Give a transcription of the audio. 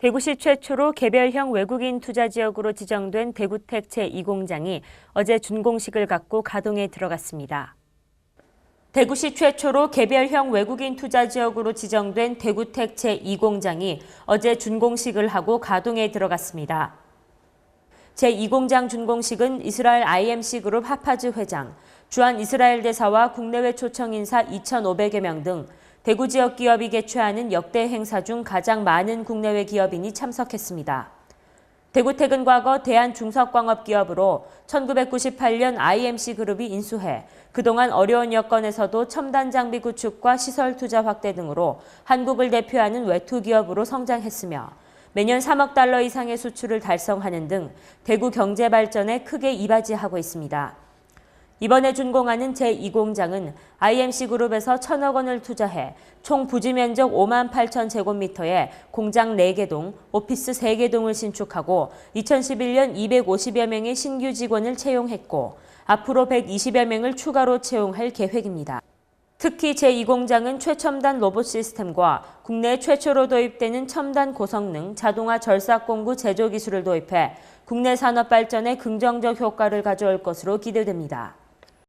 대구시 최초로 개별형 외국인 투자 지역으로 지정된 대구텍 제2공장이 어제 준공식을 갖고 가동에 들어갔습니다. 대구시 최초로 개별형 외국인 투자 지역으로 지정된 대구텍 제2공장이 어제 준공식을 하고 가동에 들어갔습니다. 제2공장 준공식은 이스라엘 IMC 그룹 하파즈 회장, 주한 이스라엘 대사와 국내외 초청 인사 2,500여 명 등 대구 지역 기업이 개최하는 역대 행사 중 가장 많은 국내외 기업인이 참석했습니다. 대구택은 과거 대한중석광업기업으로 1998년 IMC 그룹이 인수해 그동안 어려운 여건에서도 첨단 장비 구축과 시설 투자 확대 등으로 한국을 대표하는 외투 기업으로 성장했으며 매년 3억 달러 이상의 수출을 달성하는 등 대구 경제 발전에 크게 이바지하고 있습니다. 이번에 준공하는 제2공장은 IMC 그룹에서 1천억 원을 투자해 총 부지 면적 5만 8천 제곱미터에 공장 4개 동, 오피스 3개 동을 신축하고 2011년 250여 명의 신규 직원을 채용했고 앞으로 120여 명을 추가로 채용할 계획입니다. 특히 제2공장은 최첨단 로봇 시스템과 국내 최초로 도입되는 첨단 고성능 자동화 절삭 공구 제조 기술을 도입해 국내 산업 발전에 긍정적 효과를 가져올 것으로 기대됩니다.